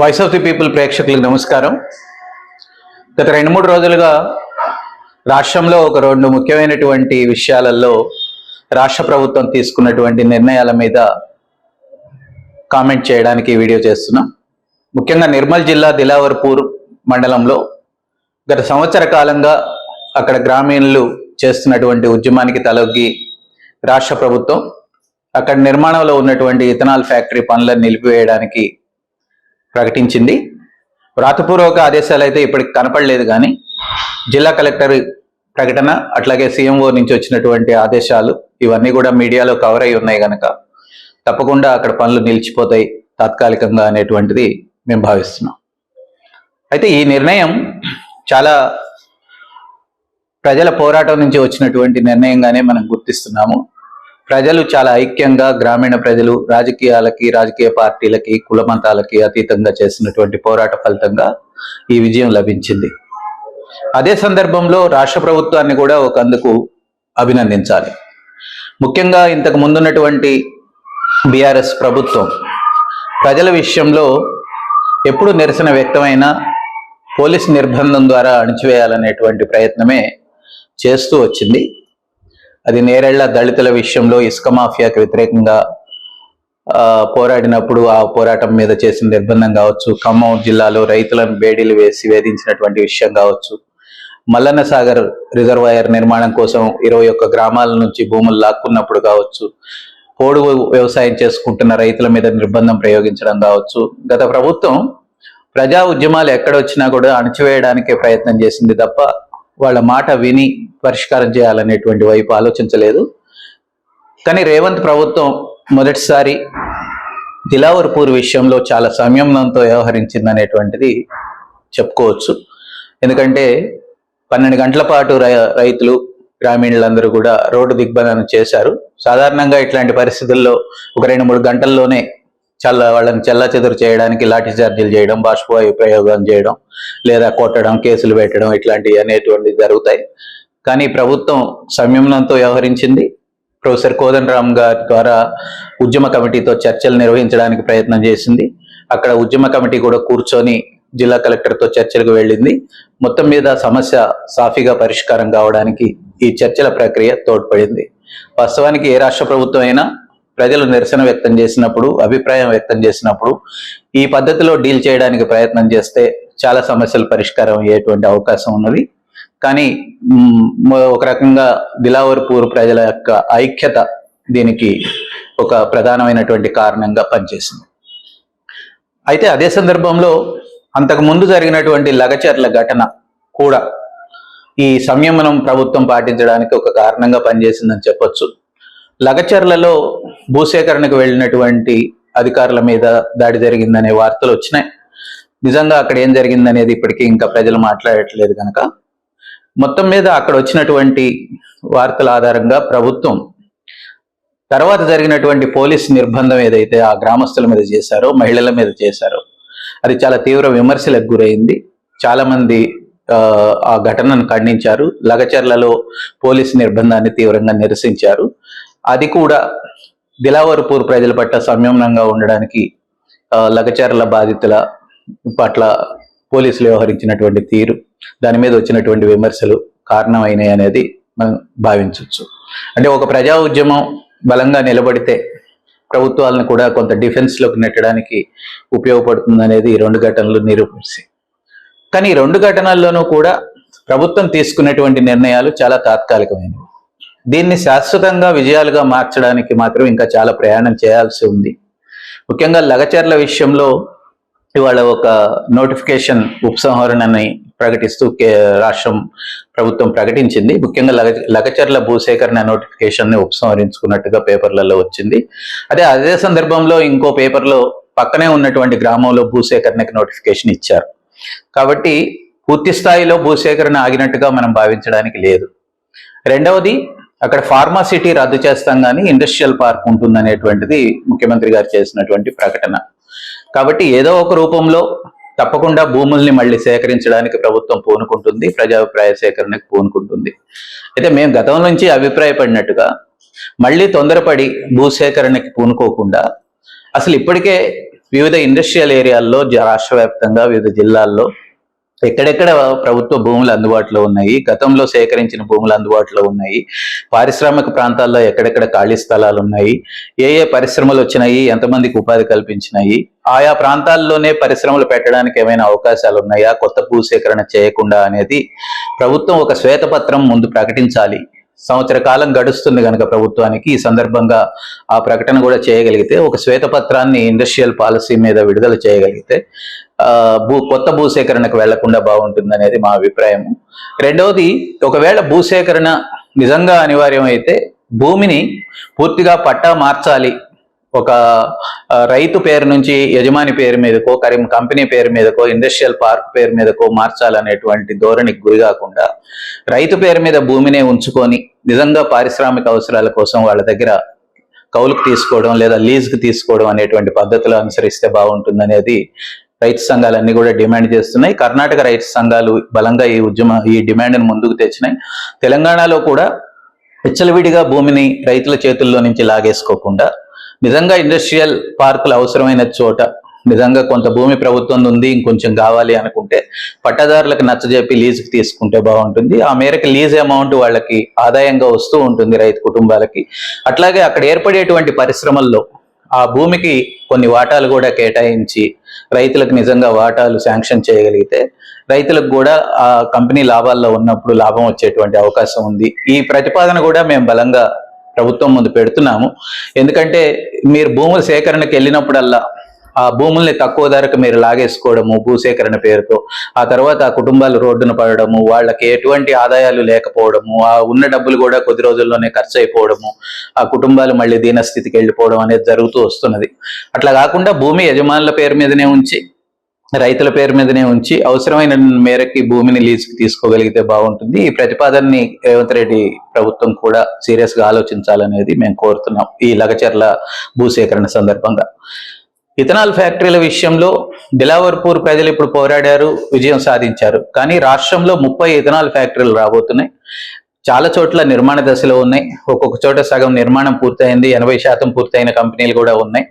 Voice of the people ప్రేక్షకులకు నమస్కారం. గత రెండు మూడు రోజులుగా రాష్ట్రంలో ఒక రెండు ముఖ్యమైనటువంటి విషయాలలో రాష్ట్ర ప్రభుత్వం తీసుకున్నటువంటి నిర్ణయాల మీద కామెంట్ చేయడానికి వీడియో చేస్తున్నాం. ముఖ్యంగా నిర్మల్ జిల్లా దిలావర్పూర్ మండలంలో గత సంవత్సర కాలంగా అక్కడ గ్రామీణులు చేస్తున్నటువంటి ఉద్యమానికి తలొగ్గి రాష్ట్ర ప్రభుత్వం అక్కడ నిర్మాణంలో ఉన్నటువంటి ఇథనాల్ ఫ్యాక్టరీ పనులను నిలిపివేయడానికి ప్రకటించింది. వ్రాతపూర్వక ఆదేశాలు అయితే ఇప్పటికి కనపడలేదు కానీ జిల్లా కలెక్టర్ ప్రకటన అట్లాగే సీఎంఓ నుంచి వచ్చినటువంటి ఆదేశాలు ఇవన్నీ కూడా మీడియాలో కవర్ అయి ఉన్నాయి కనుక తప్పకుండా అక్కడ పనులు నిలిచిపోతాయి తాత్కాలికంగా అనేటువంటిది మేము భావిస్తున్నాం. అయితే ఈ నిర్ణయం చాలా ప్రజల పోరాటం నుంచి వచ్చినటువంటి నిర్ణయంగానే మనం గుర్తిస్తున్నాము. ప్రజలు చాలా ఐక్యంగా గ్రామీణ ప్రజలు రాజకీయాలకి రాజకీయ పార్టీలకి కులమతాలకి అతీతంగా చేసినటువంటి పోరాట ఫలితంగా ఈ విజయం లభించింది. అదే సందర్భంలో రాష్ట్ర ప్రభుత్వాన్ని కూడా ఒక అందుకు అభినందించాలి. ముఖ్యంగా ఇంతకు ముందున్నటువంటి బీఆర్ఎస్ ప్రభుత్వం ప్రజల విషయంలో ఎప్పుడు నిరసన వ్యక్తమైన పోలీస్ నిర్బంధం ద్వారా అణిచివేయాలనేటువంటి ప్రయత్నమే చేస్తూ వచ్చింది. అది నేరేళ్ళ దళితుల విషయంలో ఇసుక మాఫియాకి వ్యతిరేకంగా పోరాడినప్పుడు ఆ పోరాటం మీద చేసిన నిర్బంధం కావచ్చు ఖమ్మం జిల్లాలో రైతులను బేడీలు వేసి వేధించినటువంటి విషయం కావచ్చు మల్లన్న సాగర్ రిజర్వాయర్ నిర్మాణం కోసం ఇరవై ఒక్క గ్రామాల నుంచి భూములు లాక్కున్నప్పుడు కావచ్చు పోడు వ్యవసాయం చేసుకుంటున్న రైతుల మీద నిర్బంధం ప్రయోగించడం కావచ్చు గత ప్రభుత్వం ప్రజా ఉద్యమాలు ఎక్కడొచ్చినా కూడా అణచివేయడానికే ప్రయత్నం చేసింది తప్ప వాళ్ళ మాట విని పరిష్కారం చేయాలనేటువంటి వైపు ఆలోచించలేదు. కానీ రేవంత్ ప్రభుత్వం మొదటిసారి దిలావర్పూర్ విషయంలో చాలా సంయమనంతో వ్యవహరించింది అనేటువంటిది చెప్పుకోవచ్చు. ఎందుకంటే పన్నెండు గంటల పాటు రై- రైతులు గ్రామీణులందరూ కూడా రోడ్డు దిగ్బంధనం చేశారు. సాధారణంగా ఇట్లాంటి పరిస్థితుల్లో ఒక రెండు మూడు గంటల్లోనే చల్ల వాళ్ళని చెల్ల చెదురు చేయడానికి లాఠీ చార్జీలు చేయడం బాష్పవాయు ప్రయోగం చేయడం లేదా కొట్టడం కేసులు పెట్టడం ఇట్లాంటివి అనేటువంటివి జరుగుతాయి. కానీ ప్రభుత్వం సంయమనంతో వ్యవహరించింది. ప్రొఫెసర్ కోదండరామ్ గారి ద్వారా ఉద్యమ కమిటీతో చర్చలు నిర్వహించడానికి ప్రయత్నం చేసింది. అక్కడ ఉద్యమ కమిటీ కూడా కూర్చొని జిల్లా కలెక్టర్తో చర్చలకు వెళ్ళింది. మొత్తం మీద సమస్య సాఫీగా పరిష్కారం కావడానికి ఈ చర్చల ప్రక్రియ తోడ్పడింది. వాస్తవానికి ఏ రాష్ట్ర ప్రభుత్వం అయినా ప్రజలు నిరసన వ్యక్తం చేసినప్పుడు అభిప్రాయం వ్యక్తం చేసినప్పుడు ఈ పద్ధతిలో డీల్ చేయడానికి ప్రయత్నం చేస్తే చాలా సమస్యలు పరిష్కారం అయ్యేటువంటి అవకాశం ఉన్నది. కానీ ఒక రకంగా దిలావర్పూర్ ప్రజల యొక్క ఐక్యత దీనికి ఒక ప్రధానమైనటువంటి కారణంగా పనిచేసింది. అయితే అదే సందర్భంలో అంతకు ముందు జరిగినటువంటి లగచర్ల ఘటన కూడా ఈ సంయమనం ప్రభుత్వం పాటించడానికి ఒక కారణంగా పనిచేసిందని చెప్పొచ్చు. లగచర్లలో భూసేకరణకు వెళ్ళినటువంటి అధికారుల మీద దాడి జరిగిందనే వార్తలు వచ్చినాయి. నిజంగా అక్కడ ఏం జరిగిందనేది ఇప్పటికీ ఇంకా ప్రజలు మాట్లాడట్లేదు కనుక. మొత్తం మీద అక్కడ వచ్చినటువంటి వార్తల ఆధారంగా ప్రభుత్వం తర్వాత జరిగినటువంటి పోలీస్ నిర్బంధం ఏదైతే ఆ గ్రామస్తుల మీద చేశారో మహిళల మీద చేశారో అది చాలా తీవ్ర విమర్శలకు గురైంది. చాలామంది ఆ, ఘటనను ఖండించారు. లగచర్లలో పోలీస్ నిర్బంధాన్ని తీవ్రంగా నిరసించారు. అది కూడా దిలావర్పూర్ ప్రజల పట్ల సంయమనంగా ఉండడానికి లగచర్ల బాధితుల పట్ల పోలీసులు వ్యవహరించినటువంటి తీరు దాని మీద వచ్చినటువంటి విమర్శలు కారణమైనాయి అనేది మనం భావించవచ్చు అంటే ఒక ప్రజా ఉద్యమం బలంగా నిలబడితే ప్రభుత్వాలను కూడా కొంత డిఫెన్స్లోకి నెట్టడానికి ఉపయోగపడుతుంది అనేది ఈ రెండు ఘటనలు నిరూపిస్తాయి కానీ ఈ రెండు ఘటనల్లోనూ కూడా ప్రభుత్వం తీసుకున్నటువంటి నిర్ణయాలు చాలా తాత్కాలికమైనవి. దీన్ని శాశ్వతంగా విజయాలుగా మార్చడానికి మాత్రం ఇంకా చాలా ప్రయాణం చేయాల్సి ఉంది. ముఖ్యంగా లగచర్ల విషయంలో ఇవాళ ఒక నోటిఫికేషన్ ఉపసంహరణని ప్రకటిస్తూ కే రాష్ట్రం ప్రభుత్వం ప్రకటించింది. ముఖ్యంగా లగ లగచర్ల భూసేకరణ నోటిఫికేషన్ని ఉపసంహరించుకున్నట్టుగా పేపర్లలో వచ్చింది. అదే అదే సందర్భంలో ఇంకో పేపర్లో పక్కనే ఉన్నటువంటి గ్రామంలో భూసేకరణకి నోటిఫికేషన్ ఇచ్చారు. కాబట్టి పూర్తి స్థాయిలో భూసేకరణ ఆగినట్టుగా మనం భావించడానికి లేదు. రెండవది అక్కడ ఫార్మా సిటీ రద్దు చేస్తాం కానీ ఇండస్ట్రియల్ పార్క్ ఉంటుందనేటువంటిది ముఖ్యమంత్రి గారు చేసినటువంటి ప్రకటన. కాబట్టి ఏదో ఒక రూపంలో తప్పకుండా భూముల్ని మళ్ళీ సేకరించడానికి ప్రభుత్వం పూనుకుంటుంది ప్రజాభిప్రాయ సేకరణకు పూనుకుంటుంది. అయితే మేము గతం నుంచి అభిప్రాయపడినట్టుగా మళ్ళీ తొందరపడి భూసేకరణకి పూనుకోకుండా అసలు ఇప్పటికే వివిధ ఇండస్ట్రియల్ ఏరియాల్లో జ- రాష్ట్ర వ్యాప్తంగా వివిధ జిల్లాల్లో ఎక్కడెక్కడ ప్రభుత్వ భూములు అందుబాటులో ఉన్నాయి? గతంలో సేకరించిన భూములు అందుబాటులో ఉన్నాయి. పారిశ్రామిక ప్రాంతాల్లో ఎక్కడెక్కడ ఖాళీ స్థలాలు ఉన్నాయి? ఏ ఏ పరిశ్రమలు వచ్చినాయి? ఎంతమందికి ఉపాధి కల్పించినాయి? ఆయా ప్రాంతాల్లోనే పరిశ్రమలు పెట్టడానికి ఏమైనా అవకాశాలు ఉన్నాయా? కొత్త భూసేకరణ చేయకుండా అనేది ప్రభుత్వం ఒక శ్వేతపత్రం ముందు ప్రకటించాలి. సంవత్సర కాలం గడుస్తుంది కనుక ప్రభుత్వానికి. ఈ సందర్భంగా ఆ ప్రకటన కూడా చేయగలిగితే ఒక శ్వేతపత్రాన్ని ఇండస్ట్రియల్ పాలసీ మీద విడుదల చేయగలిగితే భూ కొత్త భూసేకరణకు వెళ్ళకుండా బాగుంటుంది అనేది మా అభిప్రాయము. రెండవది ఒకవేళ భూసేకరణ నిజంగా అనివార్యమైతే భూమిని పూర్తిగా పట్టా మార్చాలి ఒక రైతు పేరు నుంచి యజమాని పేరు మీదకో కరీం కంపెనీ పేరు మీదకో ఇండస్ట్రియల్ పార్క్ పేరు మీదకో మార్చాలనేటువంటి ధోరణికి గురి కాకుండా రైతు పేరు మీద భూమినే ఉంచుకొని నిజంగా పారిశ్రామిక అవసరాల కోసం వాళ్ళ దగ్గర కౌలుకు తీసుకోవడం లేదా లీజ్కి తీసుకోవడం అనేటువంటి పద్ధతులు అనుసరిస్తే బాగుంటుంది అనేది రైతు సంఘాలన్నీ కూడా డిమాండ్ చేస్తున్నాయి. కర్ణాటక రైతు సంఘాలు బలంగా ఈ ఉద్యమ ఈ డిమాండ్ను ముందుకు తెచ్చినాయి. తెలంగాణలో కూడా విచ్చలవిడిగా భూమిని రైతుల చేతుల్లో నుంచి లాగేసుకోకుండా నిజంగా ఇండస్ట్రియల్ పార్కులు అవసరమైన చోట నిజంగా కొంత భూమి ప్రభుత్వం ఉంది ఇంకొంచెం కావాలి అనుకుంటే పట్టదారులకు నచ్చజెప్పి లీజుకి తీసుకుంటే బాగుంటుంది. ఆ మేరకు లీజ్ అమౌంట్ వాళ్ళకి ఆదాయంగా వస్తూ ఉంటుంది రైతు కుటుంబాలకి. అట్లాగే అక్కడ ఏర్పడేటువంటి పరిశ్రమల్లో ఆ భూమికి కొన్ని వాటాలు కూడా కేటాయించి రైతులకు నిజంగా వాటాలు శాంక్షన్ చేయగలిగితే రైతులకు కూడా ఆ కంపెనీ లాభాల్లో ఉన్నప్పుడు లాభం వచ్చేటువంటి అవకాశం ఉంది. ఈ ప్రతిపాదన కూడా మేము బలంగా ప్రభుత్వం ముందు పెడుతున్నాము. ఎందుకంటే మీరు భూముల సేకరణకి వెళ్ళినప్పుడల్లా ఆ భూముల్ని తక్కువ ధరకు మీరు లాగేసుకోవడము భూసేకరణ పేరుతో ఆ తర్వాత ఆ కుటుంబాలు రోడ్డున పడడము వాళ్ళకి ఎటువంటి ఆదాయాలు లేకపోవడము ఆ ఉన్న డబ్బులు కూడా కొద్ది రోజుల్లోనే ఖర్చు అయిపోవడము ఆ కుటుంబాలు మళ్ళీ దీనస్థితికి వెళ్ళిపోవడం అనేది జరుగుతూ వస్తున్నది. అట్లా కాకుండా భూమి యజమానుల పేరు మీదనే ఉంచి రైతుల పేరు మీదనే ఉంచి అవసరమైన మేరకి భూమిని లీజుకి తీసుకోగలిగితే బాగుంటుంది. ఈ ప్రతిపాదనని రేవంత్ రెడ్డి ప్రభుత్వం కూడా సీరియస్గా ఆలోచించాలనేది మేము కోరుతున్నాం ఈ లగచర్ల భూసేకరణ సందర్భంగా. ఇథనాల్ ఫ్యాక్టరీల విషయంలో దిలావర్పూర్ ప్రజలు ఇప్పుడు పోరాడారు విజయం సాధించారు. కానీ రాష్ట్రంలో ముప్పై ఇథనాల్ ఫ్యాక్టరీలు రాబోతున్నాయి. చాలా చోట్ల నిర్మాణ దశలో ఉన్నాయి. ఒక్కొక్క చోట సగం నిర్మాణం పూర్తయింది ఎనభై శాతం పూర్తయిన కంపెనీలు కూడా ఉన్నాయి.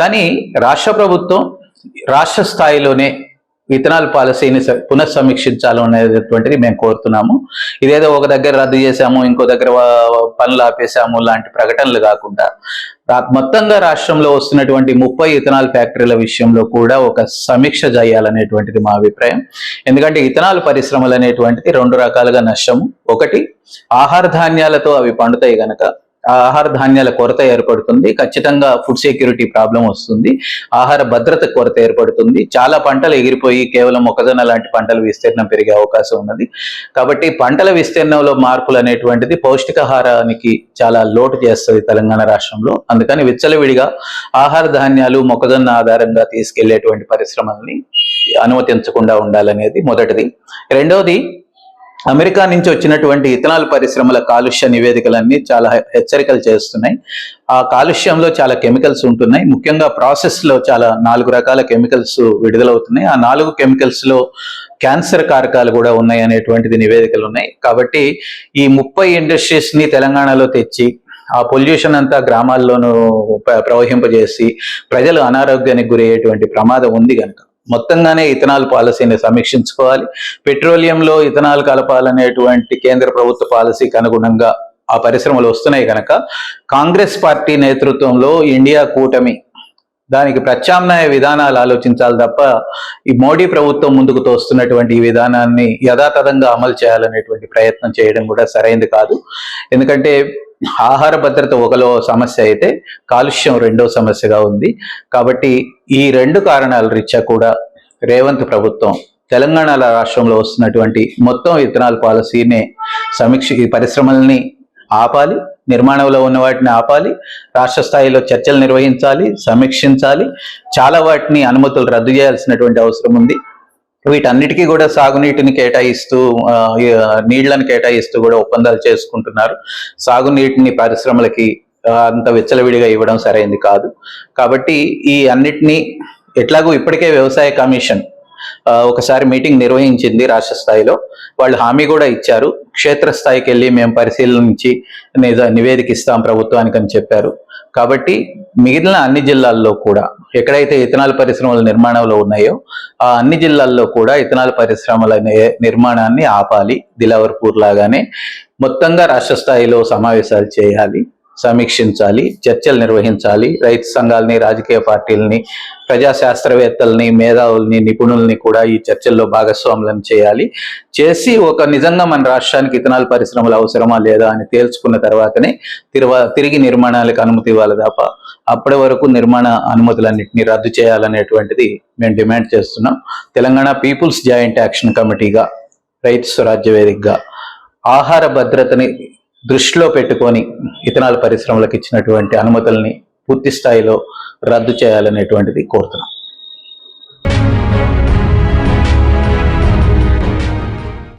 కానీ రాష్ట్ర ప్రభుత్వం రాష్ట్ర స్థాయిలోనే విత్తనాల పాలసీని స- పునఃసమీక్షించాలనేటువంటిది మేము కోరుతున్నాము. ఇదేదో ఒక దగ్గర రద్దు చేశాము ఇంకో దగ్గర పనులు ఆపేశాము లాంటి ప్రకటనలు కాకుండా మొత్తంగా రాష్ట్రంలో వస్తున్నటువంటి ముప్పై ఇథనాల్ ఫ్యాక్టరీల విషయంలో కూడా ఒక సమీక్ష చేయాలనేటువంటిది మా అభిప్రాయం. ఎందుకంటే ఇథనాల్ పరిశ్రమలు అనేటువంటిది రెండు రకాలుగా నష్టము. ఒకటి ఆహార ధాన్యాలతో అవి పండుతాయి గనక ఆహార ధాన్యాల కొరత ఏర్పడుతుంది. ఖచ్చితంగా ఫుడ్ సెక్యూరిటీ ప్రాబ్లం వస్తుంది. ఆహార భద్రత కొరత ఏర్పడుతుంది. చాలా పంటలు ఎగిరిపోయి కేవలం మొక్కజొన్న లాంటి పంటలు విస్తీర్ణం పెరిగే అవకాశం ఉన్నది. కాబట్టి పంటల విస్తీర్ణంలో మార్పులు అనేటువంటిది పౌష్టికాహారానికి చాలా లోటు చేస్తుంది తెలంగాణ రాష్ట్రంలో. అందుకని విచ్చలవిడిగా ఆహార ధాన్యాలు మొక్కజొన్న ఆధారంగా తీసుకెళ్ళేటువంటి పరిశ్రమల్ని అనుమతించకుండా ఉండాలనేది మొదటిది. రెండవది అమెరికా నుంచి వచ్చినటువంటి ఇథనాల్ పరిశ్రమల కాలుష్య నివేదికలన్నీ చాలా హెచ్చరికలు చేస్తున్నాయి. ఆ కాలుష్యంలో చాలా కెమికల్స్ ఉంటున్నాయి. ముఖ్యంగా ప్రాసెస్లో చాలా నాలుగు రకాల కెమికల్స్ విడుదలవుతున్నాయి. ఆ నాలుగు కెమికల్స్లో క్యాన్సర్ కారకాలు కూడా ఉన్నాయి అనేటువంటిది నివేదికలు ఉన్నాయి. కాబట్టి ఈ ముప్పై ఇండస్ట్రీస్ని తెలంగాణలో తెచ్చి ఆ పొల్యూషన్ అంతా గ్రామాల్లోనూ ప్రవహింపజేసి ప్రజలు అనారోగ్యానికి గురయ్యేటువంటి ప్రమాదం ఉంది కనుక మొత్తంగానే ఇథనాల్ పాలసీని సమీక్షించుకోవాలి. పెట్రోలియంలో ఇథనాల్ కలపాలనేటువంటి కేంద్ర ప్రభుత్వ పాలసీకి అనుగుణంగా ఆ పరిశ్రమలు వస్తున్నాయి కనుక కాంగ్రెస్ పార్టీ నేతృత్వంలో ఇండియా కూటమి దానికి ప్రత్యామ్నాయ విధానాలు ఆలోచించాలి తప్ప ఈ మోడీ ప్రభుత్వం ముందుకు తోస్తున్నటువంటి ఈ విధానాన్ని యథాతథంగా అమలు చేయాలనేటువంటి ప్రయత్నం చేయడం కూడా సరైంది కాదు. ఎందుకంటే ఆహార భద్రత ఒకలో సమస్య అయితే కాలుష్యం రెండో సమస్యగా ఉంది. కాబట్టి ఈ రెండు కారణాల రీత్యా కూడా రేవంత్ ప్రభుత్వం తెలంగాణ రాష్ట్రంలో వస్తున్నటువంటి మొత్తం విత్తనాల పాలసీని సమీక్ష పరిశ్రమల్ని ఆపాలి నిర్మాణంలో ఉన్న వాటిని ఆపాలి రాష్ట్ర స్థాయిలో చర్చలు నిర్వహించాలి సమీక్షించాలి చాలా వాటిని అనుమతులు రద్దు చేయాల్సినటువంటి అవసరం ఉంది. వీటన్నిటికీ కూడా సాగునీటిని కేటాయిస్తూ నీళ్ళను కేటాయిస్తూ కూడా ఒప్పందాలు చేసుకుంటున్నారు. సాగునీటిని పరిశ్రమలకి అంత విచ్చలవిడిగా ఇవ్వడం సరైంది కాదు. కాబట్టి ఈ అన్నిటినీ ఎట్లాగో ఇప్పటికే వ్యవసాయ కమిషన్ ఒకసారి మీటింగ్ నిర్వహించింది రాష్ట్ర స్థాయిలో. వాళ్ళు హామీ కూడా ఇచ్చారు. క్షేత్రస్థాయికి వెళ్ళి మేము పరిశీలించి నిజ- నివేదిక ఇస్తాం ప్రభుత్వానికి అని చెప్పారు. కాబట్టి మిగిలిన అన్ని జిల్లాల్లో కూడా ఎక్కడైతే ఇథనాల్ పరిశ్రమల నిర్మాణంలో ఉన్నాయో ఆ అన్ని జిల్లాల్లో కూడా ఇథనాల్ పరిశ్రమల నిర్మాణాన్ని ఆపాలి. దిలావర్పూర్ లాగానే మొత్తంగా రాష్ట్ర స్థాయిలో సమావేశాలు చేయాలి. సమీక్షించాలి చర్చలు నిర్వహించాలి రైతు సంఘాలని రాజకీయ పార్టీలని ప్రజా శాస్త్రవేత్తల్ని మేధావుల్ని నిపుణుల్ని కూడా ఈ చర్చల్లో భాగస్వాములను చేయాలి. చేసి ఒక నిజంగా మన రాష్ట్రానికి ఇథనాల్ పరిశ్రమలు అవసరమా లేదా అని తేల్చుకున్న తర్వాతనే తిరువా తిరిగి నిర్మాణాలకు అనుమతి ఇవ్వాలి తప్ప అప్పటి వరకు నిర్మాణ అనుమతులన్నింటినీ రద్దు చేయాలనేటువంటిది మేము డిమాండ్ చేస్తున్నాం. తెలంగాణ పీపుల్స్ జాయింట్ యాక్షన్ కమిటీగా రైతు స్వరాజ్య వేదికగా ఆహార భద్రతని దృష్టిలో పెట్టుకొని ఇథనాల్ పరిశ్రమలకు ఇచ్చినటువంటి అనుమతుల్ని పూర్తి స్థాయిలో రద్దు చేయాలనేటువంటిది కోరుతున్నాం.